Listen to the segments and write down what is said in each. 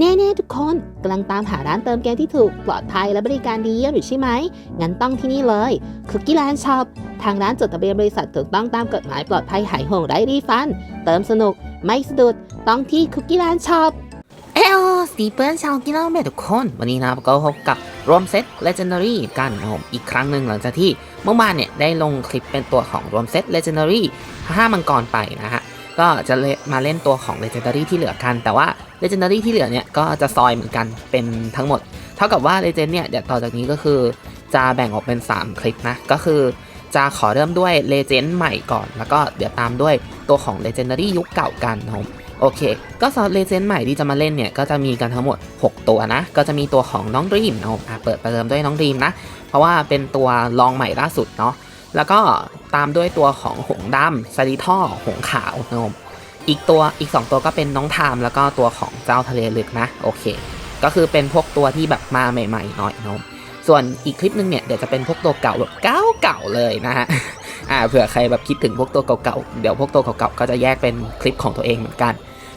แน่ๆทุกคนกำลังตามหาร้านเติมเกมที่ถูกปลอดภัยและบริการดีเยี่ยมอยู่ใช่ไหม งั้นต้องที่นี่เลยคุกกี้แลนด์ช็อปทางร้านจดทะเบียนบริษัทถูกต้องตามกฎหมายปลอดภัยหายห่วงไร้รีฟัน เติมสนุก ไม่สะดุด ต้องที่คุกกี้แลนด์ช็อปเอลสตีเปิลชาวกินเหล้าเมทุกคน วันนี้นะครับก็พบกับรวมเซต Legendary กันนะผมอีกครั้งหนึ่งหลังจากที่เมื่อวานเนี่ยได้ลงคลิปเป็นตัวของรวมเซต Legendary 5มังกรไปนะฮะ ก็จะมาเล่นตัวของ Legendary ที่เหลือกัน แต่ว่า Legendary ที่เหลือเนี่ยก็จะซอยเหมือนกันเป็นทั้งหมด เท่ากับว่า Legend เนี่ยเดี๋ยวต่อจากนี้ก็คือจะแบ่งออกเป็น 3 คลิปนะ ก็คือจะขอเริ่มด้วย Legend ใหม่ก่อน แล้วก็เดี๋ยวตามด้วยตัวของ Legendary ยุคเก่ากันนะครับโอเค ก็สำหรับเลเจนด์ใหม่ที่จะมาเล่นเนี่ย ก็จะมีกันทั้งหมด 6 ตัวนะ ก็จะมีตัวของน้องดรีมนะครับอะเปิดประเดิมด้วยน้องดรีมนะ เพราะว่าเป็นตัวลองใหม่ล่าสุดเนาะ แล้วก็ตามด้วยตัวของหงดำซาริท่อหงขาวนะครับอีกตัวอีก 2 ตัวก็เป็นน้องไทม์แล้วก็ตัวของเจ้าทะเลลึกนะโอเค ก็คือเป็นพวกตัวที่แบบมาใหม่ ๆ หน่อยนะครับส่วนอีกคลิปนึงเนี่ยเดี๋ยวจะเป็นพวกตัวเก่าแบบเก่าๆเลยนะฮะอ่าเผื่อใครแบบคิดถึงพวกตัวเก่าๆเดี๋ยวพวกตัวเก่าๆก็จะแยกเป็นคลิปของตัวเองเหมือนกัน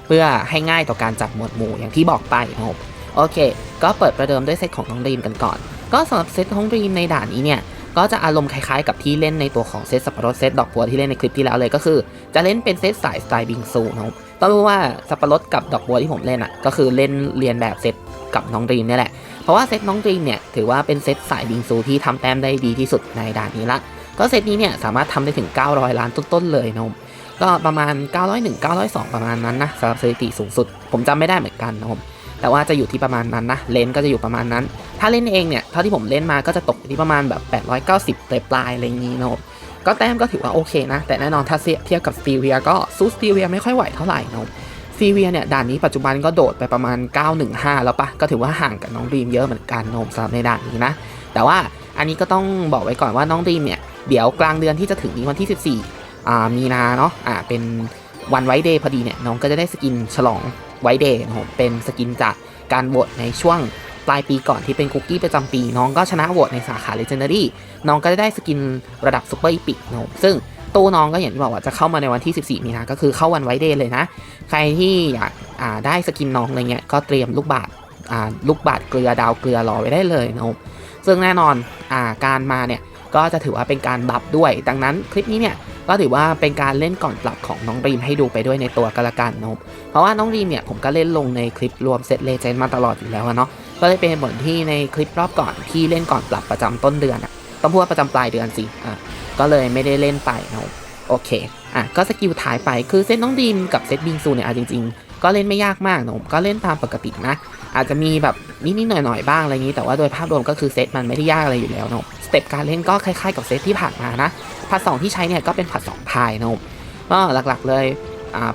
เพื่อให้ง่ายต่อการจัดหมวดหมู่อย่างที่บอกไปนะครับโอเค ก็เปิดประเดิมด้วยเซตของน้องดีมกันก่อน ก็สำหรับเซตของดีมในด่านนี้เนี่ย ก็จะอารมณ์คล้ายๆ กับที่เล่นในตัวของเซตสับปะรดเซตดอกบัวที่เล่นในคลิปที่แล้วเลยก็คือ จะเล่นเป็นเซตสายสไตล์บิงซูนะครับต้องรู้ว่าสับปะรดกับดอกบัวที่ผมเล่นอะก็คือเล่นเรียนแบบเซตกับน้องดีมเนี่ยแหละ เพราะว่าเซตน้องดีมเนี่ยถือว่าเป็นเซตสายบิงซูที่ทำแต้มได้ดีที่สุดในด่านนี้ละก็เซตนี้เนี่ยสามารถทำได้ถึง 900 ล้านต้นๆเลยนะครับก็ประมาณ 901 902 ประมาณนั้นนะสำหรับสถิติสูงสุด ผมจำไม่ได้เหมือนกันนะครับ แต่ว่าจะอยู่ที่ประมาณนั้นนะเลนก็จะอยู่ประมาณนั้น ถ้าเล่นเองเนี่ยเท่าที่ผมเล่นมาก็จะตกอยู่ที่ประมาณแบบ 890ปลายปลายอะไรอย่างนี้นะครับก็แต้มก็ถือว่าโอเคนะ แต่แน่นอนถ้าเทียบกับสตีเวียก็ซูสตีเวียไม่ค่อยไหวเท่าไหร่นะครับสตีเวียเนี่ยด่านนี้ปัจจุบันก็โดดไปประมาณ 915 แล้วปะก็ถือว่าห่างกับน้องดีมเยอะเหมือนกันนะสำหรับในด่านนี้นะ แต่ว่าอันนี้ก็ต้องบอกไว้ก่อนว่าน้องดีมเนี่ยเดี๋ยวกลางเดือนที่จะถึงนี้วันที่ 14อ่ามีนาเนาะอ่าเป็นวันไวท์เดย์พอดีเนี่ยน้องก็จะได้สกินฉลอง ไวเดย์นะครับเป็นสกินจากการโหวตในช่วงปลายปีก่อนที่เป็นคุกกี้ประจำปี น้องก็ชนะโหวตในสาขา Legendary น้องก็ได้สกินระดับซูเปอร์อีพิกนะครับซึ่งตู้น้องก็อย่างที่บอกว่าจะเข้ามาในวันที่ 14 มีนาก็คือเข้าวันไวเดย์เลยนะ ใครที่อยากาได้สกินน้องอะไรเงี้ยก็เตรียมลูกบาศก์อ่าลูกบาศก์เกลือดาวเกลือรอไว้ได้เลยนะครับซึ่งแน่นอนอาการมาเนี่ยก็จะถือว่าเป็นการบัฟด้วย ดังนั้นคลิปนี้เนี่ย ก็ถือว่าเป็นการเล่นก่อนปรับของน้องรีมให้ดูไปด้วยในตัวกันละกันนาะเพราะว่าน้องรีมเนี่ยผมก็เล่นลงในคลิปรวมเซตเลเจนด์มาตลอดอยู่แล้วเนาะก็เลยเป็นผลที่ในคลิปรอบก่อนที่เล่นก่อนปรับประจำต้นเดือนอะต้องพูดว่าประจำปลายเดือนสิอะก็เลยไม่ได้เล่นไปเนาะโอเคอะก็สกิลท้ายไปคือเซตน้องดีมกับเซตบิงซูเนี่ยจริง ๆ ก็เล่นไม่ยากมากเนาะก็เล่นตามปกตินะอาจจะมีแบบนิดๆหน่อยๆบ้างอะไรนี้ แต่ว่าโดยภาพรวมก็คือเซตมันไม่ได้ยากอะไรอยู่แล้วเนาะสเต็ปการเล่นก็คล้ายๆกับเซตที่ผ่านมานะ ผัดสองที่ใช้เนี่ยก็เป็นผัดสองพายเนาะก็หลักๆเลย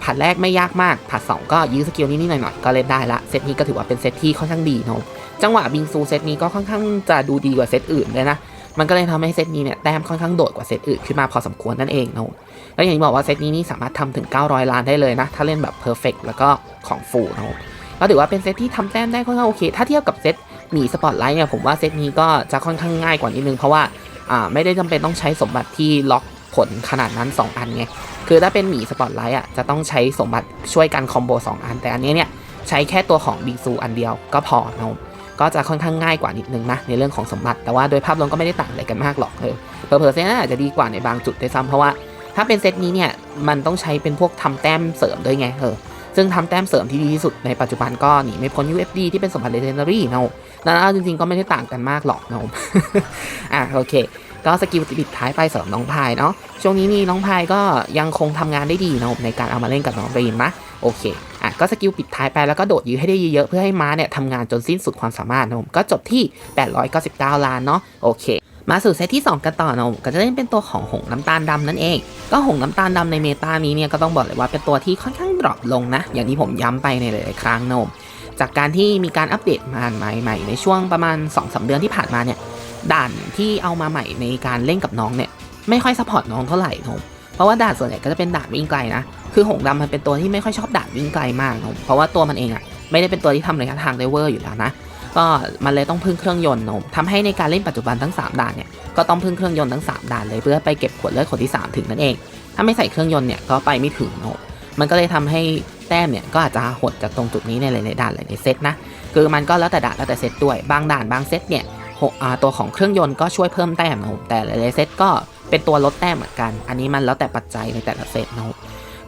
ผัดแรกไม่ยากมากผัดสองก็ยื้อสกิลนิดๆหน่อยๆก็เล่นได้ละเซตนี้ก็ถือว่าเป็นเซตที่ค่อนข้างดีเนาะจังหวะบิงซูเซตนี้ก็ค่อนข้างจะดูดีกว่าเซตอื่นเลยนะมันก็เลยทำให้เซตนี้เนี่ยแต้มค่อนข้างโดดกว่าเซตอื่นขึ้นมาพอสมควรนั่นเองเนาะแล้วอย่างที่บอกว่าเซตนี้นี่สามารถทำถึง 900 ล้านได้เลยนะถ้าเล่นแบบเพอร์เฟกแล้วก็ของฟูลเนาะก็ถือว่าเป็นเซตที่ทำแต้มได้ค่อนข้างโอเค ถ้าเทียบกับเซตหมีสปอตไลท์เนี่ยผมว่าเซตนี้ก็จะค่อนข้างง่ายกว่านิดนึงเพราะว่า อ่าไม่ได้จำเป็นต้องใช้สมบัติที่ล็อกผลขนาดนั้น 2 อันไงคือถ้าเป็นหมีสปอตไลท์อะจะต้องใช้สมบัติช่วยกันคอมโบ2 อัน แต่อันนี้เนี่ยใช้แค่ตัวของบิงซูอันเดียวก็พอเนาะก็จะค่อนข้างง่ายกว่านิดนึงนะในเรื่องของสมบัติแต่ว่าโดยภาพรวมก็ไม่ได้ต่างอะไรกันมากหรอกเออเผลอๆเซตนั้นอาจจะดีกว่าในบางจุดด้วยซ้ำเพราะว่าถ้าเป็นเซตนี้เนี่ยมันต้องใช้เป็นพวกทำแต้มเสริมด้วยไงเออซึ่งทำแต้มเสริมที่ดีที่สุดในปัจจุบันก็หนีไม่พ้น UFD ที่เป็นสมบัติ Legendary เนาะ เอาจริงๆก็ไม่ได้ต่างกันมากหรอกเนาะอะโอเค ก็สกิลปิดท้ายไปสำหรับน้องพายเนาะช่วงนี้นี่น้องพายก็ยังคงทำงานได้ดีเนาะในการเอามาเล่นกับน้องรีนนะโอเคอะก็สกิลปิดท้ายไปแล้วก็โดดยื้อให้ได้เยอะๆเพื่อให้ม้าเนี่ยทำงานจนสิ้นสุดความสามารถนะผมก็จบที่ 899 ล้านเนาะโอเคมาสู่เซตที่ 2 กันต่อนะผมก็จะเล่นเป็นตัวของหงน้ำตาลดำนั่นเอง ก็หงน้ำตาลดำในเมตานี้เนี่ยก็ต้องบอกเลยว่าเป็นตัวที่ค่อนข้างดรอปลงนะ อย่างที่ผมย้ำไปในหลายๆครั้งนะผม จากการที่มีการอัปเดตมาใหม่ๆในช่วงประมาณ2-3เดือนที่ผ่านมาเนี่ยด่านที่เอามาใหม่ในการเล่นกับน้องเนี่ยไม่ค่อยซัพพอร์ตน้องเท่าไหร่ผมเพราะว่าด่านส่วนใหญ่ก็จะเป็นด่านวิ่งไกลนะคือหงดำมันเป็นตัวที่ไม่ค่อยชอบด่านวิ่งไกลมากผมเพราะว่าตัวมันเองอะไม่ได้เป็นตัวที่ทำระยะทางได้เวอร์อยู่แล้วนะก็มันเลยต้องพึ่งเครื่องยนต์นะผมทำให้ในการเล่นปัจจุบันทั้ง 3 ด่านเนี่ยก็ต้องพึ่งเครื่องยนต์ทั้ง 3 ด่านเลยเพื่อไปเก็บขวดเลือดขวดที่ 3 ถึงนั่นเอง ถ้าไม่ใส่เครื่องยนต์เนี่ยก็ไปไม่ถึงนะผมมันก็เลยทำให้ แต้มเนี่ยก็อาจจะหดจากตรงจุดนี้ในหลายๆด่านหลายๆเซตนะคือมันก็แล้วแต่ด่านแล้วแต่เซตด้วยบางด่านบางเซตเนี่ยตัวของเครื่องยนต์ก็ช่วยเพิ่มแต้มนะครับแต่หลายๆเซตก็เป็นตัวลดแต้มเหมือนกัน อันนี้มันแล้วแต่ปัจจัยในแต่ละเซตนะครับ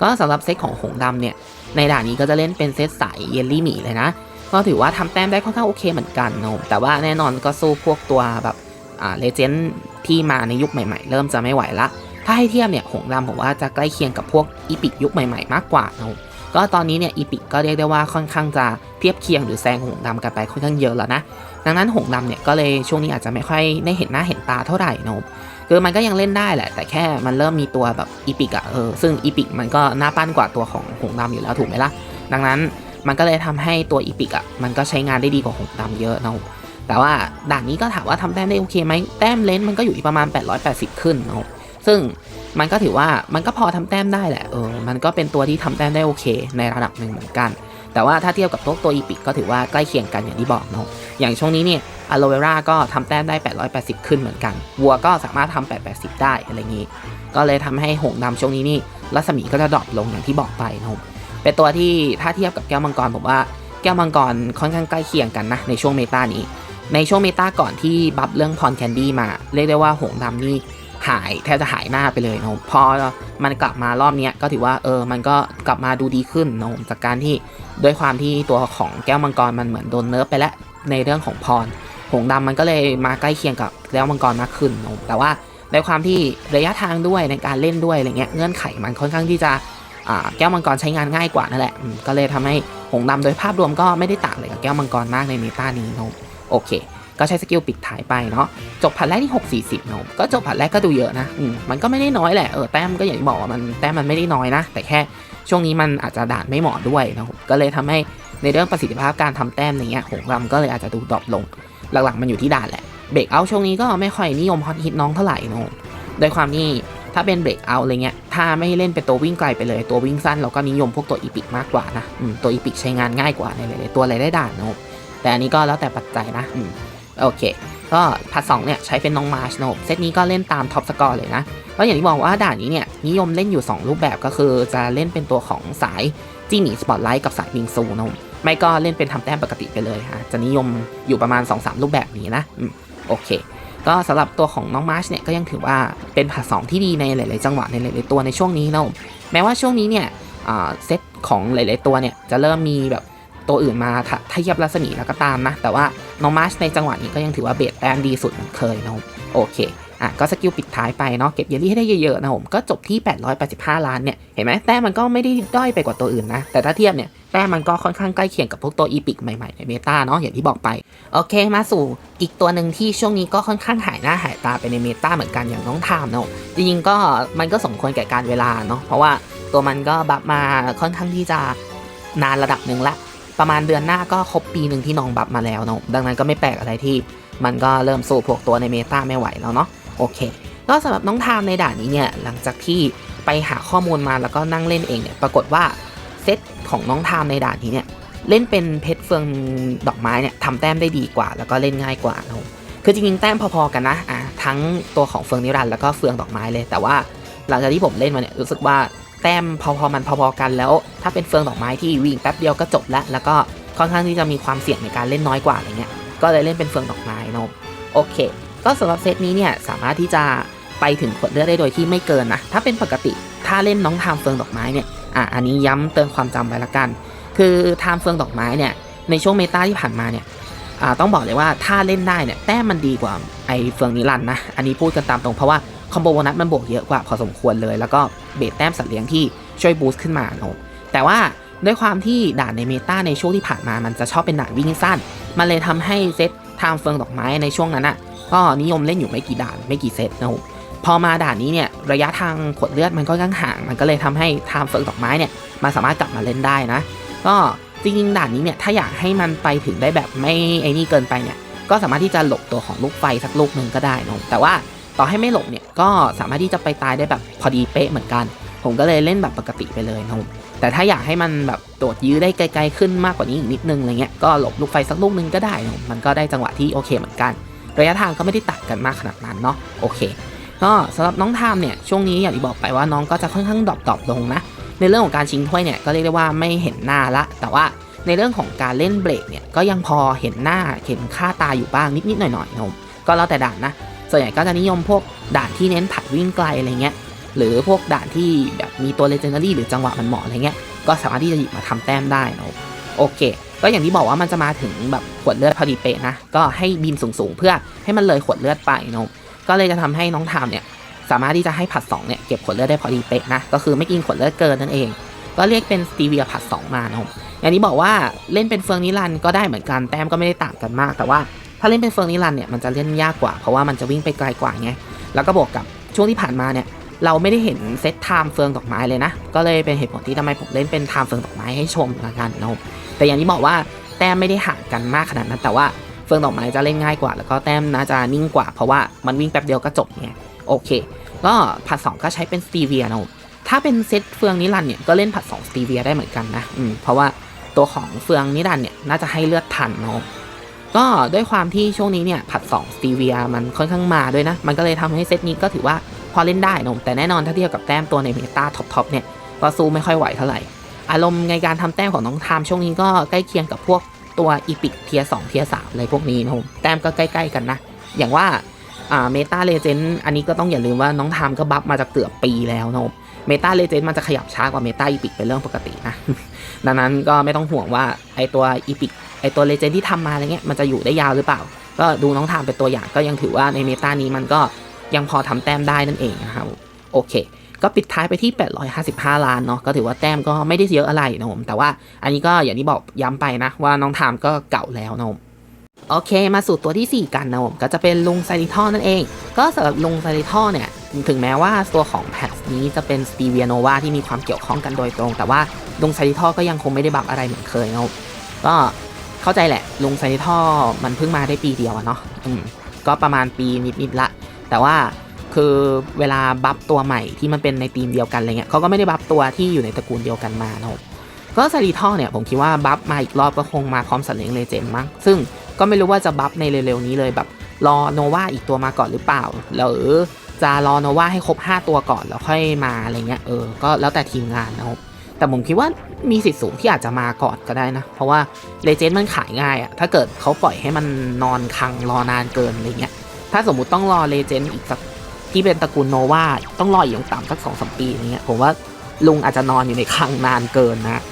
ก็สำหรับเซตของหงดำเนี่ยในด่านนี้ก็จะเล่นเป็นเซตสายเยลลี่หมีเลยนะก็ถือว่าทำแต้มได้ค่อนข้างโอเคเหมือนกันนะครับแต่ว่าแน่นอนก็สู้พวกตัวแบบอ่าเลเจนด์ที่มาในยุคใหม่ๆ เริ่มจะไม่ไหวละถ้าให้เทียบเนี่ยหงดำผมว่าจะใกล้เคียงกับพวกอีพิกยุคใหม่ๆ มากกว่านะครับ ก็ตอนนี้เนี่ยอีพิกก็เรียกได้ว่าค่อนข้างจะเทียบเคียงหรือแซงหงส์ดำกันไปค่อนข้างเยอะแล้วนะดังนั้นหงดำเนี่ยก็เลยช่วงนี้อาจจะไม่ค่อยได้เห็นหน้าเห็นตาเท่าไหร่นะครับคือมันก็ยังเล่นได้แหละ แต่แค่มันเริ่มมีตัวแบบอีพิกอะเออซึ่งอีพิกมันก็หน่าปั้นกว่าตัวของหงส์ดำอยู่แล้วถูกไหมล่ะ ดังนั้นมันก็เลยทำให้ตัวอีพิกอะมันก็ใช้งานได้ดีกว่าหงส์ดำเยอะนะครับแต่ว่าด่านนี้ก็ถามว่าทำแต้มได้โอเคไหมแต้มเลนส์มันก็อยู่ที่ประมาณ 880 ขึ้นนะครับ ซึ่งมันก็ถือว่ามันก็พอทำแต้มได้แหละเออมันก็เป็นตัวที่ทำแต้มได้โอเค ในระดับหนึ่งเหมือนกัน แต่ว่าถ้าเทียบกับตัวตัวอีพิกก็ถือว่าใกล้เคียงกันอย่างที่บอกเนาะอย่างช่วงนี้เนี่ยอโลเวราก็ทำแต้มได้ 880 ขึ้นเหมือนกัน วัวก็สามารถทำ880 ได้อะไรอย่างนี้ ก็เลยทำให้หงส์ดำช่วงนี้นี่รัศมีก็จะดรอปลงอย่างที่บอกไปนะครับเป็นตัวที่ถ้าเทียบกับแก้วมังกรผมว่าแก้วมังกรค่อนข้างใกล้เคียงกันนะในช่วงเมตานี้ ในช่วงเมตาก่อนที่บัฟเรื่องพรแคนดี้มา เรียกได้ว่าหงดำนี่ หายแทบจะหายหน้าไปเลยนะพอมันกลับมารอบนี้ก็ถือว่าเออมันก็กลับมาดูดีขึ้นนะจากการที่ด้วยความที่ตัวของแก้วมังกรมันเหมือนโดนเนิร์ฟไปแล้วในเรื่องของพร หงส์ดำมันก็เลยมาใกล้เคียงกับแก้วมังกรมากขึ้นนะแต่ว่าในความที่ระยะทางด้วยในการเล่นด้วยอะไรเงี้ยเงื่อนไขมันค่อนข้างที่จะแก้วมังกรใช้งานง่ายกว่านั่นแหละ ก็เลยทำให้หงส์ดำโดยภาพรวมก็ไม่ได้ต่างเลยกับแก้วมังกรมากในเมตานี้นะโอเค ก็ใช้สกิลปิดท้ายไปเนาะจบผัดแรกที่ 640เนาะก็จบผัดแรกก็ดูเยอะนะอืมมันก็ไม่ได้น้อยแหละเออแต้มก็อย่างที่บอกว่ามันแต้มมันไม่ได้น้อยนะ แต่แค่ช่วงนี้มันอาจจะด่านไม่เหมาะด้วยนะก็เลยทำให้ในเรื่องประสิทธิภาพการทำแต้มอย่างเงี้ยหงส์ดำก็เลยอาจจะดูดรอปลง หลักๆ มันอยู่ที่ด่านแหละเบรกเอาช่วงนี้ก็ไม่ค่อยนิยมฮอตฮิตน้องเท่าไหร่เนะโดยความที่ถ้าเป็นเบรกเอาอะไรเงี้ย ถ้าไม่เล่นเป็นตัววิ่งไกลไปเลย ตัววิ่งสั้นเราก็นิยมพวกตัวอีพิกมากกว่านะตัวอีพิกใช้งานง่ายกว่าในหลายๆตัวเลยได้ด่านนอะแต่อันนี้ก็แล้วแต่ปัจจัยนะอื โอเค ก็พัดสองเนี่ยใช้เป็นน้องมาร์ชนอะเซตนี้ก็เล่นตามท็อปสกอร์เลยนะก็อย่างที่บอกว่าด่านนี้เนี่ยนิยมเล่นอยู่ 2 รูปแบบก็คือจะเล่นเป็นตัวของสายจี้หนีสปอตไลท์กับสายวิงซูนอะไม่ก็เล่นเป็นทำแต้มปกติไปเลยฮะจะนิยมอยู่ประมาณ 2-3 รูปแบบนี้นะโอเค ก็สำหรับตัวของน้องมาร์ชเนี่ยก็ยังถือว่าเป็นผัดสองที่ดีในหลาย ๆ จังหวะในหลาย ๆ ตัวในช่วงนี้นะผมแม้ว่าช่วงนี้เนี่ยเซตของหลาย ๆ ตัวเนี่ยจะเริ่มมีแบบ ตัวอื่นมาทะทะเทียบรัศมีแล้วก็ตามนะ แต่ว่าน้องมาร์ชในจังหวะนี้ก็ยังถือว่าเบสแต้มดีสุดเหมือนเคยนะโอเคอะก็สกิลปิดท้ายไปเนาะเก็บเยลลี่ให้ได้เยอะๆนะผมก็จบที่ 885 ล้านเนี่ยเห็นไหมแต้มมันก็ไม่ได้ด้อยไปกว่าตัวอื่นนะ แต่ถ้าเทียบเนี่ยแต้มมันก็ค่อนข้างใกล้เคียงกับพวกตัวอีพิกใหม่ๆในเมตาเนาะอย่างที่บอกไปโอเคมาสู่อีกตัวหนึ่งที่ช่วงนี้ก็ค่อนข้างหายหน้าหายตาไปในเมตาเหมือนกันอย่างน้องทามเนาะจริงๆก็มันก็สมควรแก่การเวลาเนาะเพราะว่าตัวมันก็บัฟมาค่อนข้างที่จะนานระดับหนึ่งละ ประมาณเดือนหน้าก็ครบปีหนึ่งที่น้องบัฟมาแล้วเนาะดังนั้นก็ไม่แปลกอะไรที่มันก็เริ่มสู้พวกตัวในเมตาไม่ไหวแล้วเนาะโอเคก็สำหรับน้องทามในด่านนี้เนี่ยหลังจากที่ไปหาข้อมูลมาแล้วก็นั่งเล่นเองเนี่ยปรากฏว่าเซตของน้องทามในด่านนี้เนี่ยเล่นเป็นเพชรเฟืองดอกไม้เนี่ยทำแต้มได้ดีกว่า แล้วก็เล่นง่ายกว่านะครับคือจริงๆแต้มพอๆกันนะอะทั้งตัวของเฟืองนิรันดร์แล้วก็เฟืองดอกไม้เลย แต่ว่าหลังจากที่ผมเล่นมาเนี่ยรู้สึกว่า แต้มพอๆมันพอๆกันแล้ว ถ้าเป็นเฟืองดอกไม้ที่วิ่งแป๊บเดียวก็จบล้วแล้วก็ค่อนข้างที่จะมีความเสี่ยงในการเล่นน้อยกว่าอะไรเงี้ยก็เลยเล่นเป็นเฟืองดอกไม้นะโอเค ก็สำหรับเซตนี้เนี่ยสามารถที่จะไปถึงขวดเลือดได้โดยที่ไม่เกินนะถ้าเป็นปกติถ้าเล่นน้องทามเฟืองดอกไม้เนี่ยอะอันนี้ย้ำเตือนความจำไว้ละกัน คือทามเฟืองดอกไม้เนี่ยในช่วงเมตาที่ผ่านมาเนี่ยอ่าต้องบอกเลยว่าถ้าเล่นได้เนี่ยแต้มมันดีกว่าไอเฟืองนิรันนะอันนี้พูดกันตามตรงเพราะว่า คอมโบโบนัสมันบวกเยอะกว่าพอสมควรเลย แล้วก็เบสแต้มสัตว์เลี้ยงที่ช่วยบูสต์ขึ้นมาเนอะแต่ว่าด้วยความที่ด่านในเมตาในช่วงที่ผ่านมามันจะชอบเป็นด่านวิ่งสั้น มันเลยทำให้เซตทามเฟืองดอกไม้ในช่วงนั้นอะก็นิยมเล่นอยู่ไม่กี่ด่านไม่กี่เซตนะครับพอมาด่านนี้เนี่ยระยะทางขดเลือดมันก็ข้างห่าง มันก็เลยทำให้ไทม์เฟิร์ดอกไม้เนี่ยมันสามารถกลับมาเล่นได้นะ ก็จริงๆด่านนี้เนี่ยถ้าอยากให้มันไปถึงได้แบบไม่ไอ้นี่เกินไปเนี่ยก็สามารถที่จะหลบตัวของลูกไฟสักลูกหนึ่งก็ได้นะแต่ว่า ต่อให้ไม่หลบเนี่ยก็สามารถที่จะไปตายได้แบบพอดีเป๊ะเหมือนกัน ผมก็เลยเล่นแบบปกติไปเลยนะครับแต่ถ้าอยากให้มันแบบโดดยื้อได้ไกลๆขึ้นมากกว่านี้อีกนิดนึงอะไรเงี้ยก็หลบลูกไฟสักลูกหนึงก็ได้นะมันก็ได้จังหวะที่โอเคเหมือนกัน ระยะทางก็ไม่ได้ต่างกันมากขนาดนั้นเนาะโอเคก็สำหรับน้องทามเนี่ยช่วงนี้อย่างที่บอกไปว่าน้องก็จะค่อนข้างดรอปๆลงนะในเรื่องของการชิงถ้วยเนี่ยก็เรียกได้ว่าไม่เห็นหน้าละ แต่ว่าในเรื่องของการเล่นเบรกเนี่ยก็ยังพอเห็นหน้าเห็นค่าตาอยู่บ้างนิดๆหน่อยๆนะครับผมก็แล้วแต่ด่านนะ ส่วนใหญ่ก็จะนิยมพวกด่านที่เน้นผัดวิ่งไกลอะไรเงี้ยหรือพวกด่านที่แบบมีตัวเลเจนดารี่หรือจังหวะมันเหมาะอะไรเงี้ยก็สามารถที่จะหยิบมาทำแต้มได้นะโอเค ก็อย่างที่บอกว่ามันจะมาถึงแบบขวดเลือดพอดีเป๊ะนะ ก็ให้บินสูงๆ เพื่อให้มันเลยขวดเลือดไปนะก็เลยจะทำให้น้องทามเนี่ยสามารถที่จะให้ผัดสองเนี่ยเก็บขวดเลือดได้พอดีเป๊ะนะ ก็คือไม่กินขวดเลือดเกินนั่นเอง ก็เรียกเป็นสตีเวียผัดสองมานะอย่างที่บอกว่าเล่นเป็นเฟืองนิรันด์ก็ได้เหมือนกันแต้มก็ไม่ได้ต่างกันมาก แต่ว่า ถ้าเล่นเป็นเฟืองนิรันเนี่ยมันจะเล่นยากกว่า เพราะว่ามันจะวิ่งไปไกลกว่าไงแล้วก็บวกกับช่วงที่ผ่านมาเนี่ยเราไม่ได้เห็นเซตไทม์เฟืองดอกไม้เลยนะ ก็เลยเป็นเหตุผลที่ทำไมผมเล่นเป็นไทม์เฟืองดอกไม้ให้ชมละกันนะครับแต่อย่างที่บอกว่าแต้มไม่ได้ห่างกันมากขนาดนั้น แต่ว่าเฟืองดอกไม้จะเล่นง่ายกว่า แล้วก็แต้มน่าจะนิ่งกว่า เพราะว่ามันวิ่งแป๊บเดียวก็จบไงโอเค ก็ผัดสองก็ใช้เป็นสตีเวียนะครับถ้าเป็นเซตเฟืองนิรันเนี่ยก็เล่นผัดสองสตีเวียได้เหมือนกันนะอืมเพราะว่าตัวของเฟืองนิรันเนี่ยน่าจะให้เลือดทันนะครับ ก็ด้วยความที่ช่วงนี้เนี่ยผัดสองสตีเวียมันค่อนข้างมาด้วยนะ มันก็เลยทำให้เซตนี้ก็ถือว่าพอเล่นได้นะผมแต่แน่นอนถ้าเทียบกับแต้มตัวในเมตาท็อปทอปเนี่ยก็สู้ไม่ค่อยไหวเท่าไหร่ อารมณ์ในการทำแต้มของน้องทามช่วงนี้ก็ใกล้เคียงกับพวกตัวอีพิกเทียสองเทียสามอะไรพวกนี้นะผมแต้มก็ใกล้ๆกันนะ อย่างว่าอ่าเมตาเลเจนด์อันนี้ก็ต้องอย่าลืมว่าน้องทามก็บัฟมาจากเกือบปีแล้วนะผมเมตาเลเจนด์มันจะขยับช้ากว่าเมตาอีพิกเป็นเรื่องปกตินะดังนั้นก็ไม่ต้องห่วงว่าไอตัวอีพิก ไอตัวเลเจนด์ที่ทำมาอะไรเงี้ยมันจะอยู่ได้ยาวหรือเปล่า ก็ดูน้องทามเป็นตัวอย่างก็ยังถือว่าในเมตานี้มันก็ยังพอทำแต้มได้นั่นเองนะครับโอเค ก็ปิดท้ายไปที่ 855 ล้านเนาะก็ถือว่าแต้มก็ไม่ได้เยอะอะไรนะผมแต่ว่าอันนี้ก็อย่างที่บอกย้ำไปนะว่าน้องทามก็เก่าแล้วนะผมโอเค มาสู่ตัวที่ 4 กันนะผมก็จะเป็นลุงไซริทอนั่นเอง ก็สำหรับลุงไซริทอเนี่ย ถึงแม้ว่าตัวของแพทนี้จะเป็นสตีเวียโนวาที่มีความเกี่ยวข้องกันโดยตรง แต่ว่าลุงไซริทอก็ยังคงไม่ได้บัฟอะไรเหมือนเคยนะก็ เข้าใจแหละลุงไซริทอมันเพิ่งมาได้ปีเดียวอะเนาะอืมก็ประมาณปีนิดๆละ แต่ว่าคือเวลาบัฟตัวใหม่ที่มันเป็นในทีมเดียวกันอะไรเงี้ยเขาก็ไม่ได้บัฟตัวที่อยู่ในตระกูลเดียวกันมานะครับก็ซารีทอเนี่ยผมคิดว่าบัฟมาอีกรอบก็คงมาพร้อมสัตว์เลี้ยงเลเจนด์มั้งซึ่งก็ไม่รู้ว่าจะบัฟในเร็วๆนี้เลยแบบรอโนวาอีกตัวมาก่อนหรือเปล่าหรือจะรอโนวาให้ครบ 5 ตัวก่อนแล้วค่อยมาอะไรเงี้ยเออก็แล้วแต่ทีมงานนะครับ แต่ผมคิดว่ามีสิทธิ์สูงที่อาจจะมาก่อนก็ได้นะ เพราะว่าเลเจนด์มันขายง่ายอะถ้าเกิดเขาปล่อยให้มันนอนคังรอนานเกินอะไรเงี้ย ถ้าสมมุติต้องรอเลเจนด์อีกสักที่เป็นตระกูลโนวาต้องรออีกอย่างต่ำสักสองสมปีอย่างเงี้ยผมว่าลุงอาจจะนอนอยู่ในคังนานเกินนะ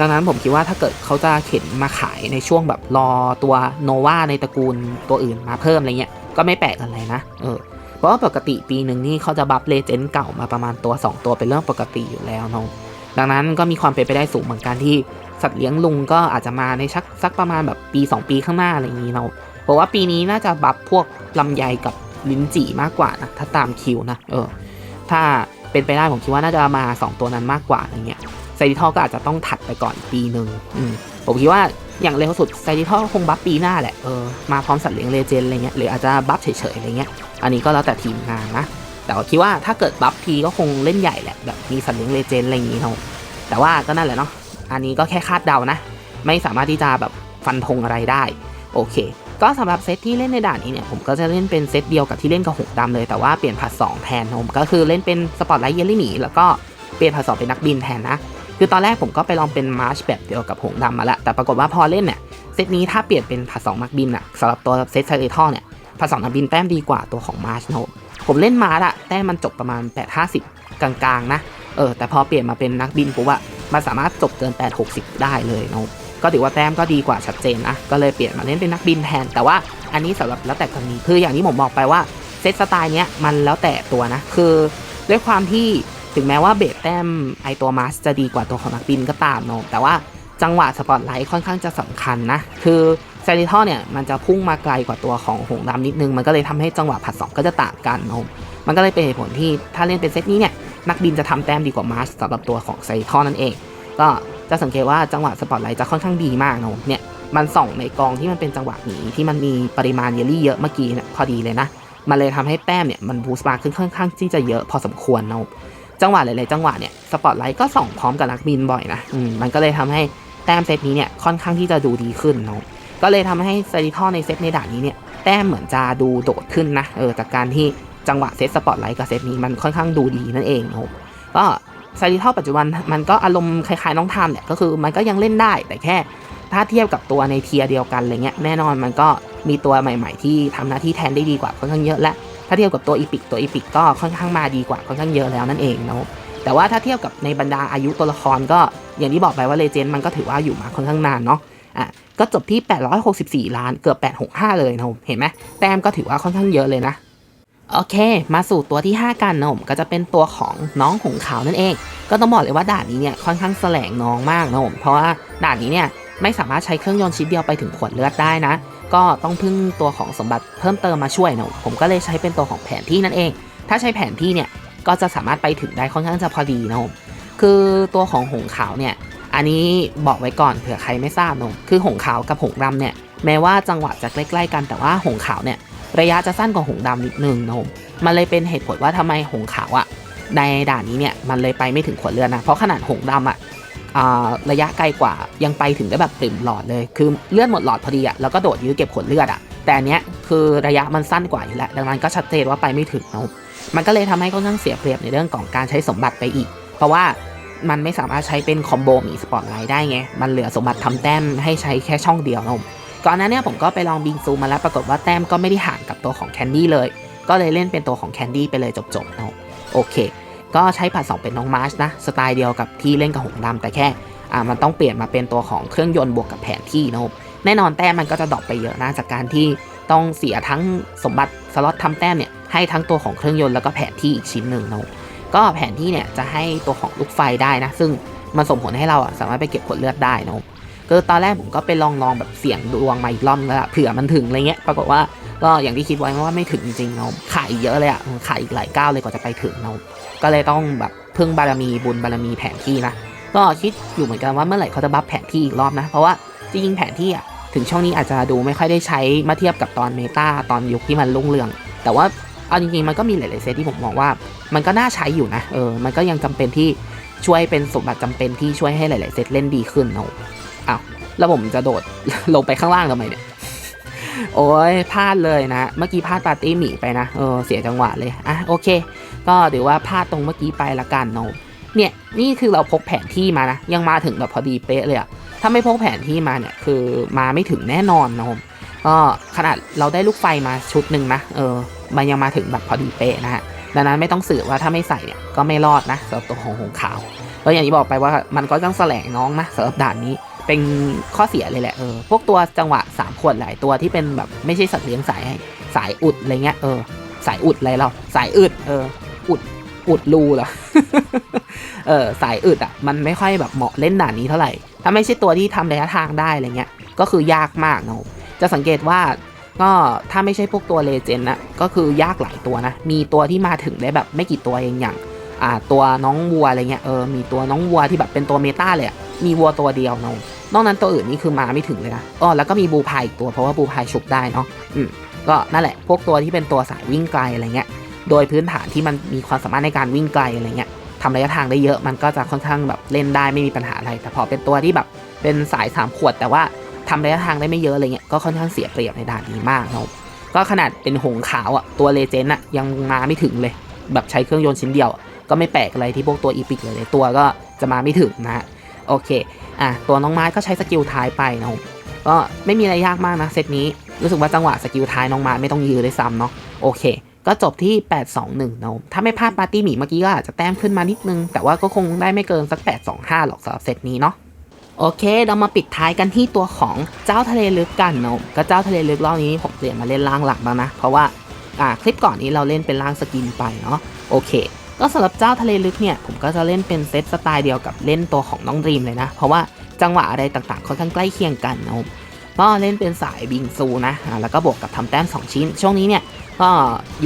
ดังนั้นผมคิดว่าถ้าเกิดเขาจะเข็นมาขายในช่วงแบบรอตัวโนวาในตระกูลตัวอื่นมาเพิ่มอะไรเงี้ยก็ไม่แปลกอะไรนะเออเพราะว่าปกติปีหนึ่งนี่เขาจะบัฟเลเจนด์เก่ามาประมาณตัว 2 ตัวเป็นเรื่องปกติอยู่แล้วเนาะ ดังนั้นก็มีความเป็นไปได้สูงเหมือนกันที่สัตว์เลี้ยงลุงก็อาจจะมาในชักสักประมาณแบบปี 2 ปีข้างหน้าอะไรอย่างนี้เนาะเพราะว่าปีนี้น่าจะบัฟพวกลำไยกับลิ้นจี่มากกว่านะถ้าตามคิวนะเออถ้าเป็นไปได้ผมคิดว่าน่าจะมา 2 ตัวนั้นมากกว่าอย่างเงี้ยไซดิทอก็อาจจะต้องถัดไปก่อนปีหนึ่งมผมคิดว่าอย่างเร็วสุดไซดิทอคงบัฟปีหน้าแหละเออมาพร้อมสัตว์เลี้ยงเลเจนอะไรเงี้ยหรืออาจจะบัฟเฉยๆอะไรเงี้ยอันนี้ก็แล้วแต่ทีมงานนะ แต่คิดว่าถ้าเกิดบัฟทีก็คงเล่นใหญ่แหละแบบมีสัตว์เลี้ยงเลเจนอะไรอย่างงี้เนาะแต่ว่าก็นั่นแหละเนาะอันนี้ก็แค่คาดเดานะ ไม่สามารถที่จะแบบฟันธงอะไรได้ โอเค ก็สำหรับเซตที่เล่นในด่านนี้เนี่ยผมก็จะเล่นเป็นเซตเดียวกับที่เล่นกับหงดำเลยแต่ว่าเปลี่ยนผัด2แทนผมก็คือเล่นเป็นสปอตไลท์เยลลี่หมีแล้วก็เปลี่ยนผัดสองเป็นนักบินแทนนะคือตอนแรกผมก็ไปลองเป็นมาร์ชแบบเดียวกับหงดำมาล้วแต่ปรากฏว่าพอเล่นเนี่ยเซตนี้ถ้าเปลี่ยนเป็นผัดสองนักบินอะสำหรับตัวเซตไซเรทอเนี่ยผัดสองนักบินแต้มดีกว่าตัวของมาร์ชนะ ผมเล่นมาร์ชอะแต้มมันจบประมาณ 8 50 กลางๆนะ เออ แต่พอเปลี่ยนมาเป็นนักบินปุ๊บอะมันสามารถจบเกิน 8 60 ได้เลยเนาะก็ถือว่าแต้มก็ดีกว่าชัดเจนนะ ก็เลยเปลี่ยนมาเล่นเป็นนักบินแทน แต่ว่าอันนี้สำหรับแล้วแต่กรณีคืออย่างที่ผมบอกไปว่าเซตสไตล์เนี้ยมันแล้วแต่ตัวนะ คือด้วยความที่ถึงแม้ว่าเบสแต้มไอตัวมาสจะดีกว่าตัวของนักบินก็ตามเนาะแต่ว่าจังหวะสปอตไลท์ค่อนข้างจะสำคัญนะ คือ ไซริทอเนี่ยมันจะพุ่งมาไกลกว่าตัวของหงดำนิดนึง มันก็เลยทำให้จังหวะผัดสองก็จะต่างกันเนะมันก็เลยเป็นเหตุผลที่ถ้าเล่นเป็นเซตนี้เนี่ยนักบินจะทำแต้มดีกว่ามาร์สสำหรับตัวของไซทอนั่นเอง ก็จะสังเกตว่าจังหวะสปอตไลท์จะค่อนข้างดีมากนะเนี่ยมันส่องในกองที่มันเป็นจังหวะหนีที่มันมีปริมาณเยลลี่เยอะเมื่อกี้เนี่ยพอดีเลยนะ มันเลยทำให้แต้มเนี่ยมันบูสต์มาขึ้นค่อนข้างที่จะเยอะพอสมควรนะจังหวะหลายๆจังหวะเนี่ยสปอตไลท์ก็ส่องพร้อมกับนักบินบ่อยนะอืมมันก็เลยทำให้แต้มเซตนี้เนี่ยค่อนข้างที่จะดูดีขึ้นนะ ก็เลยทำให้เซริทอในเซตในด่านนี้เนี่ยแต้มเหมือนจะดูโดดขึ้นนะเออจากการที่จังหวะเซตสปอตไลท์กับเซตนี้มันค่อนข้างดูดีนั่นเองนะก็ไซริทัลปัจจุบันมันก็อารมณ์คล้ายๆน้องทามแหละก็คือมันก็ยังเล่นได้แต่แค่ถ้าเทียบกับตัวในเทียเดียวกันอะไรเงี้ยแน่นอนมันก็มีตัวใหม่ ๆ ที่ทำหน้าที่แทนได้ดีกว่าค่อนข้างเยอะและถ้าเทียบกับตัวอีพิกตัวอีพิกก็ค่อนข้างมาดีกว่าค่อนข้างเยอะแล้วนั่นเองนะครับแต่ว่าถ้าเทียบกับในบรรดาอายุตัวละครก็อย่างที่บอกไปว่าเลเจนด์มันก็ถือว่าอยู่มาค่อนข้างนานเนาะอะ ก็จบที่ 864 ล้าน เกือบ 865 เลยนะครับเห็นไหมแต้มก็ถือว่าค่อนข้างเยอะเลยนะ โอเค มาสู่ตัวที่ 5 กันนะผมก็จะเป็นตัวของน้องหงขาวนั่นเอง ก็ต้องบอกเลยว่าด่านนี้เนี่ยค่อนข้างแสลงน้องมากนะผมเพราะว่าด่านนี้เนี่ยไม่สามารถใช้เครื่องยนต์ชิ้นเดียวไปถึงขวดเลือดได้นะ ก็ต้องพึ่งตัวของสมบัติเพิ่มเติมมาช่วยนะผมก็เลยใช้เป็นตัวของแผนที่นั่นเอง ถ้าใช้แผนที่เนี่ยก็จะสามารถไปถึงได้ค่อนข้างจะพอดีนะผมคือตัวของหงขาวเนี่ย อันนี้บอกไว้ก่อนเผื่อใครไม่ทราบนะคือหงขาวกับหงดำเนี่ยแม้ว่าจังหวะจะใกล้ ๆ กันแต่ว่าหงขาวเนี่ยระยะจะสั้นกว่าหงดำนิดนึงนะผมมันเลยเป็นเหตุผลว่าทำไมหงขาวอะในด่านนี้เนี่ยมันเลยไปไม่ถึงขวดเลือดนะเพราะขนาดหงดำอะอ่าระยะไกลกว่ายังไปถึงได้แบบปริ่มหลอดเลย คือเลือดหมดหลอดพอดีอะแล้วก็โดดยื้อเก็บขวดเลือดอะแต่อันเนี้ยคือระยะมันสั้นกว่าอยู่แล้วดังนั้นก็ชัดเจนว่าไปไม่ถึงนะมันก็เลยทำให้ค่อนข้างเสียเปรียบในเรื่องของการใช้สมบัติไปอีก เพราะว่า มันไม่สามารถใช้เป็นคอมโบหมีสปอร์ตไลท์ได้ไง มันเหลือสมบัติทำแต้มให้ใช้แค่ช่องเดียวนะผมก่อนหน้านี้ผมก็ไปลองบิงซูมาแล้วปรากฏว่าแต้มก็ไม่ได้ห่างกับตัวของแคนดี้เลย ก็เลยเล่นเป็นตัวของแคนดี้ไปเลยจบๆนะโอเค ก็ใช้ผัดสองเป็นน้องมาร์ชนะสไตล์เดียวกับที่เล่นกับหงดำแต่แค่อ่ามันต้องเปลี่ยนมาเป็นตัวของเครื่องยนต์บวกกับแผนที่นะครับแน่นอนแต้มมันก็จะดรอปไปเยอะนะจากการที่ต้องเสียทั้งสมบัติสล็อตทำแต้มเนี่ยให้ทั้งตัวของเครื่องยนต์แล้วก็แผนที่อีกชิ้นหนึ่งนะครับ ก็แผนที่เนี่ยจะให้ตัวของลูกไฟได้นะ ซึ่งมันส่งผลให้เราสามารถไปเก็บขวดเลือดได้นะครับคือตอนแรกผมก็ไปลองลองแบบเสี่ยงดวงมาอีกรอบแล้วเผื่อมันถึงอะไรเงี้ยปรากฏว่าก็อย่างที่คิดไว้ว่าไม่ถึงจริงๆเนาะขายเยอะเลยอะ่ะขายอีกหลายก้าวเลยกว่าจะไปถึงเนาะก็เลยต้องแบบพึ่งบารมีบุญบารมีแผนที่นะก็คิดอยู่เหมือนกันว่าเมื่อไหร่เขาจะบัฟแผนที่อีกรอบนะ เพราะว่าจริงๆแผนที่อะถึงช่วงนี้อาจจะดูไม่ค่อยได้ใช้มาเทียบกับตอนเมตาตอนยุคที่มันรุ่งเรือง แต่ว่า เอาจริงๆมันก็มีหลายๆเซตที่ผมมองว่า มันก็น่าใช้อยู่นะเออมันก็ยังจำเป็นที่ช่วยเป็นสมบัติจำเป็นที่ช่วยให้หลาย ๆ เซตเล่นดีขึ้นเนาะอ้าวแล้วผมจะโดดลงไปข้างล่างทำไมเนี่ยโอ้ยพลาดเลยนะ เมื่อกี้พลาดปาร์ตี้หมีไปนะเออเสียจังหวะเลยอะโอเค ก็เดี๋ยวว่าพลาดตรงเมื่อกี้ไปละกันเนาะเนี่ยนี่คือเราพกแผนที่มานะ ยังมาถึงแบบพอดีเป๊ะเลยอะถ้าไม่พกแผนที่มาเนี่ยคือมาไม่ถึงแน่นอนนะผม ก็ขนาดเราได้ลูกไฟมาชุดหนึ่งนะ เออ มันยังมาถึงแบบพอดีเป๊ะนะฮะ ดังนั้นไม่ต้องสืบว่าถ้าไม่ใส่เนี่ยก็ไม่รอดนะสำหรับตัวของหงขาว แล้วอย่างที่บอกไปว่ามันก็ต้องแสลงน้องนะสำหรับด่านนี้ เป็นข้อเสียเลยแหละ เออ พวกตัวจังหวะสามขวดหลายตัวที่เป็นแบบไม่ใช่สัตว์เลี้ยงสายสายอุดอะไรเงี้ย เออ สายอุดอะไรเรา สายอึด เออ อุด อุดรูเหรอ เออ สายอึดอะ มันไม่ค่อยแบบเหมาะเล่นด่านนี้เท่าไหร่ ถ้าไม่ใช่ตัวที่ทำระยะทางได้อะไรเงี้ย ก็คือยากมากเนาะ จะสังเกตว่าก็ถ้าไม่ใช่พวกตัวเลเจนด์นะก็คือยากหลายตัวนะ มีตัวที่มาถึงได้แบบไม่กี่ตัวเองอย่างอ่าตัวน้องวัวอะไรเงี้ยเออมีตัวน้องวัวที่แบบเป็นตัวเมตาเลยมีวัวตัวเดียวเนาะนอกนั้นตัวอื่นนี่คือมาไม่ถึงเลยนะอ๋อแล้วก็มีบูพายอีกตัวเพราะว่าบูพายฉุกได้เนาะอืมก็นั่นแหละ พวกตัวที่เป็นตัวสายวิ่งไกลอะไรเงี้ยโดยพื้นฐานที่มันมีความสามารถในการวิ่งไกลอะไรเงี้ยทำระยะทางได้เยอะมันก็จะค่อนข้างแบบเล่นได้ไม่มีปัญหาอะไร แต่พอเป็นตัวที่แบบเป็นสายสามขวดแต่ว่า ทำระยะทางได้ไม่เยอะอะไรเงี้ยก็ค่อนข้างเสียเปรียบในด่านนี้มากเนาะก็ขนาดเป็นหงขาวอะตัวเลเจนด์อะยังมาไม่ถึงเลย แบบใช้เครื่องยนต์ชิ้นเดียว ก็ไม่แปลกอะไรที่พวกตัวอีพิกเลยตัวก็จะมาไม่ถึงนะฮะโอเคอะตัวน้องไม้ก็ใช้สกิลท้ายไปนะครับก็ไม่มีอะไรยากมากนะเซตนี้รู้สึกว่าจังหวะสกิลท้ายน้องไม้ไม่ต้องยื้อเลยซ้ำเนาะโอเค ก็จบที่ 821นะถ้าไม่พลาดปาร์ตี้หมีเมื่อกี้ก็อาจจะแต้มขึ้นมานิดนึง แต่ว่าก็คงได้ไม่เกินสัก 825 หรอกสำหรับเซตนี้เนาะ โอเค เรามาปิดท้ายกันที่ตัวของเจ้าทะเลลึกกันเนาะก็เจ้าทะเลลึกรอบนี้ผมเปลี่ยนมาเล่นล่างหลักบ้างนะ เพราะว่าอ่าคลิปก่อนนี้เราเล่นเป็นล่างสกินไปเนาะโอเค ก็สำหรับเจ้าทะเลลึกเนี่ยผมก็จะเล่นเป็นเซตสไตล์เดียวกับเล่นตัวของน้องดรีมเลยนะ เพราะว่าจังหวะอะไรต่างๆค่อนข้างใกล้เคียงกันเนะก็เล่นเป็นสายบิงซูนะแล้วก็บวกกับทำแต้ม 2 ชิ้น ช่วงนี้เนี่ยก็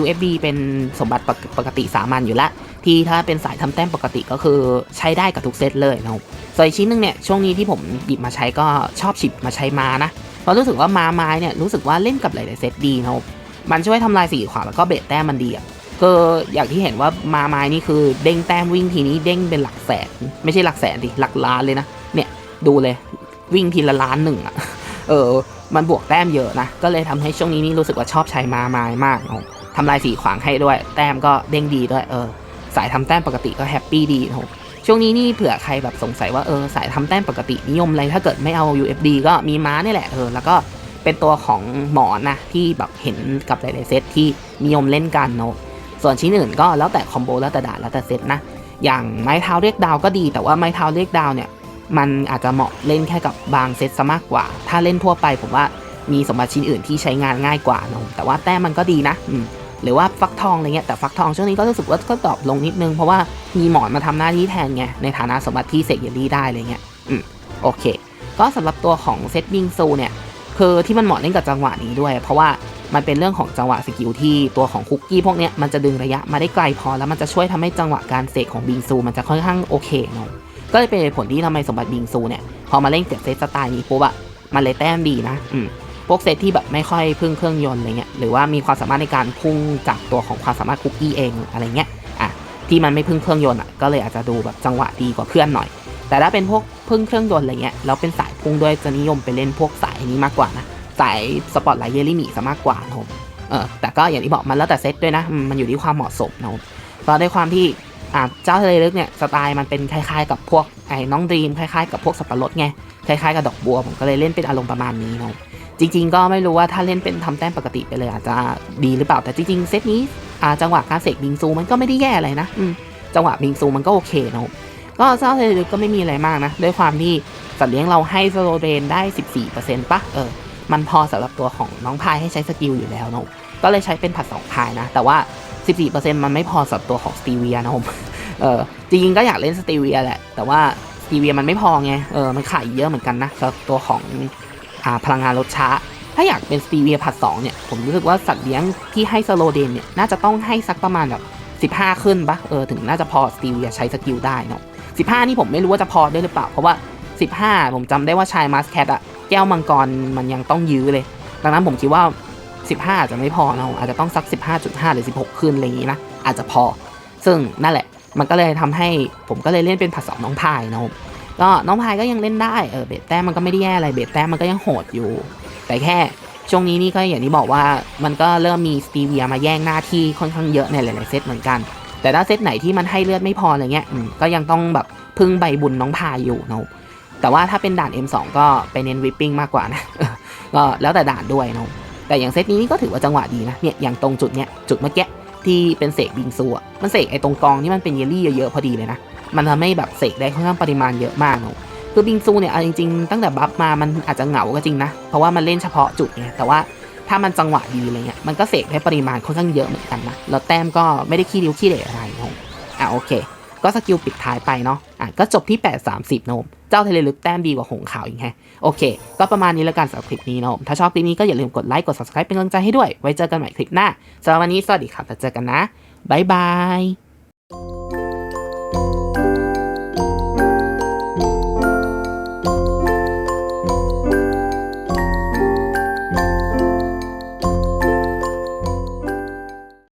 UFB เป็นสมบัติปกปกติสามัญอยู่แล้ว ที่ถ้าเป็นสายทำแต้มปกติก็คือใช้ได้กับทุกเซตเลยนะครับส่วนอีกชิ้นหนึงเนี่ยช่วงนี้ที่ผมหยิบมาใช้ก็ชอบฉิบมาใช้มานะเพราะรู้สึกว่ามาไม้เนี่ยรู้สึกว่าเล่นกับหลายๆเซตดีนะครับมันช่วยทำลายสีขวาแล้วก็เบรดแต้มมันดีอะก็อย่างที่เห็นว่ามาไม้นี่คือเด้งแต้มวิ่งทีนี้เด้งเป็นหลักแสนไม่ใช่หลักแสนดิหลักล้านเลยนะเนี่ยดูเลยวิ่งทีละล้านหนึ่งอะเออมันบวกแต้มเยอะนะ ก็เลยทำให้ช่วงนี้นี่รู้สึกว่าชอบใช้มาไม้มากนะทำลายสีขวางให้ด้วย แต้มก็เด้งดีด้วย เออ สายทำแต้มปกติก็แฮปปี้ดีนะครับช่วงนี้นี่เผื่อใครแบบสงสัยว่าเออสายทำแต้มปกตินิยมอะไรถ้าเกิดไม่เอา UFD ก็มีม้านี่แหละเออแล้วก็เป็นตัวของหมอนนะที่แบบเห็นกับหลายๆเซตที่นิยมเล่นกันเนาะส่วนชิ้นอื่นก็แล้วแต่คอมโบแล้วแต่ดาแล้วแต่เซตนะอย่างไม้เท้าเรียกดาวก็ดี แต่ว่าไม้เท้าเรียกดาวเนี่ยมันอาจจะเหมาะเล่นแค่กับบางเซตซะมากกว่า ถ้าเล่นทั่วไปผมว่ามีสมบัติชิ้นอื่นที่ใช้งานง่ายกว่านะแต่ว่าแต้มมันก็ดีนะอืม หรือว่าฟักทองอะไรเงี้ยแต่ฟักทองช่วงนี้ก็รู้สึกว่าก็ดรอปลงนิดนึงเพราะว่ามีหมอนมาทำหน้าที่แทนไงในฐานะสมบัติที่เสกเยลลี่ได้อะไรเงี้ยอืมโอเค ก็สำหรับตัวของเซตบิงซูเนี่ยคือที่มันเหมาะเล่นกับจังหวะนี้ด้วย เพราะว่ามันเป็นเรื่องของจังหวะสกิลที่ตัวของคุกกี้พวกเนี้ยมันจะดึงระยะมาได้ไกลพอแล้วมันจะช่วยทำให้จังหวะการเสกของบิงซูมันจะค่อนข้างโอเคเนาะก็เลยเป็นผลที่ทำไมสมบัติบิงซูเนี่ยพอมาเล่นกับเซตสไตล์นี้ปุ๊บอะมันเลยแต้มดีนะอืม พวกเซตที่แบบไม่ค่อยพึ่งเครื่องยนต์อะไรเงี้ยหรือว่ามีความสามารถในการพุ่งจากตัวของความสามารถคุกกี้เองอะไรเงี้ยอะที่มันไม่พึ่งเครื่องยนต์อะก็เลยอาจจะดูแบบจังหวะดีกว่าเพื่อนหน่อย แต่ถ้าเป็นพวกพึ่งเครื่องยนต์อะไรเงี้ยแล้วเป็นสายพุ่งด้วยจะนิยมไปเล่นพวกสายนี้มากกว่านะสายสปอตไลท์เยลลี่มีซะมากกว่าผมเออแต่ก็อย่างที่บอกมันแล้วแต่เซตด้วยนะมันอยู่ที่ความเหมาะสมนะผมเพราะด้วยความที่อ่าเจ้าทะเลลึกเนี่ยสไตล์มันเป็นคล้ายๆ กับพวกไอ้น้องดรีมคล้ายๆกับพวกสับปะรดไงคล้ายๆกับดอกบัวผมก็เลยเล่นเป็นอารมณ์ประมาณนี้เนาะ จริง ๆ ก็ไม่รู้ว่าถ้าเล่นเป็นทำแต้มปกติไปเลยอาจจะดีหรือเปล่าแต่จริง ๆ เซตนี้อ่าจังหวะการเสกบิงซูมันก็ไม่ได้แย่อะไรนะอืมจังหวะบิงซูมันก็โอเคเนาะก็เจ้าทะเลลึกก็ไม่มีอะไรมากนะ ด้วยความที่สัตว์เลี้ยงเราให้สโลเดนได้ 14%ปะเออ มันพอสำหรับตัวของน้องพายให้ใช้สกิลอยู่แล้วเนาะก็เลยใช้เป็นผัดสองพายนะ แต่ว่า 14%มันไม่พอสำหรับตัวของสตีเวียนะผมเออจริงๆก็อยากเล่นสตีเวียแหละ แต่ว่าสตีเวียมันไม่พอไงเออมันขายเยอะเหมือนกันนะสำหรับตัวของอ่า พลังงานลดช้า ถ้าอยากเป็นสตีเวียผัดสองเนี่ย ผมรู้สึกว่าสัตว์เลี้ยงที่ให้สโลเดนเนี่ย น่าจะต้องให้สักประมาณแบบ 15 ขึ้นปะเออถึงน่าจะพอสตีเวียใช้สกิลได้เนาะ15 นี่ผมไม่รู้ว่าจะพอได้หรือเปล่า เพราะว่า 15 ผมจำได้ว่าชายมาสแคทอะแก้วมังกรมันยังต้องยื้อเลย ดังนั้นผมคิดว่า 15 อาจจะไม่พอเนาะอาจจะต้องสัก 15.5 หรือ 16 ขึ้นอะไรอย่างนี้นะอาจจะพอ ซึ่งนั่นแหละ มันก็เลยทำให้ผมก็เลยเล่นเป็นผัดสองน้องพายนะครับ ก็น้องพายก็ยังเล่นได้เออเบสแต้มมันก็ไม่ได้แย่อะไรเบสแต้มมันก็ยังโหดอยู่ แต่แค่ช่วงนี้นี่ก็อย่างที่บอกว่ามันก็เริ่มมีสตีเวียมาแย่งหน้าที่ค่อนข้างเยอะในหลายๆเซตเหมือนกัน แต่ถ้าเซตไหนที่มันให้เลือดไม่พออะไรเงี้ยก็ยังต้องแบบพึ่งใบบุญน้องพายอยู่นะแต่ว่าถ้าเป็นด่าน M2 ก็ไปเน้นวิปปิ้งมากกว่านะก็แล้วแต่ด่านด้วยนะแต่อย่างเซตนี้นี่ก็ถือว่าจังหวะดีนะเนี่ยอย่างตรงจุดเนี้ยจุดเมื่อกี้ที่เป็นเสกบิงซูอะมันเสกไอ้ตรงกองที่มันเป็นเยลลี่เยอะๆพอดีเลยนะ มันทำให้แบบเสกได้ค่อนข้างปริมาณเยอะมากเนอะคือบิงซูเนี่ยเอาจริงๆตั้งแต่บัฟมามันอาจจะเหงาก็จริงนะ เพราะว่ามันเล่นเฉพาะจุดไงแต่ว่าถ้ามันจังหวะดีอะไรเงี้ยมันก็เสกได้ปริมาณค่อนข้างเยอะเหมือนกันนะแล้วแต้มก็ไม่ได้ขี้ริ้วขี้เหร่อะไรนะอะโอเค ก็สกิลปิดท้ายไปเนาะอะก็จบที่ 8 30นะผมเจ้าเทเลลึกแต้มดีกว่าหงขาวอีกแฮะโอเค ก็ประมาณนี้แล้วกันสำหรับคลิปนี้นะผมถ้าชอบคลิปนี้ก็อย่าลืมกดไลค์กด subscribe เป็นกำลังใจให้ด้วย ไว้เจอกันใหม่คลิปหน้าสำหรับวันนี้สวัสดีครับแล้วเจอกันนะบ๊ายบาย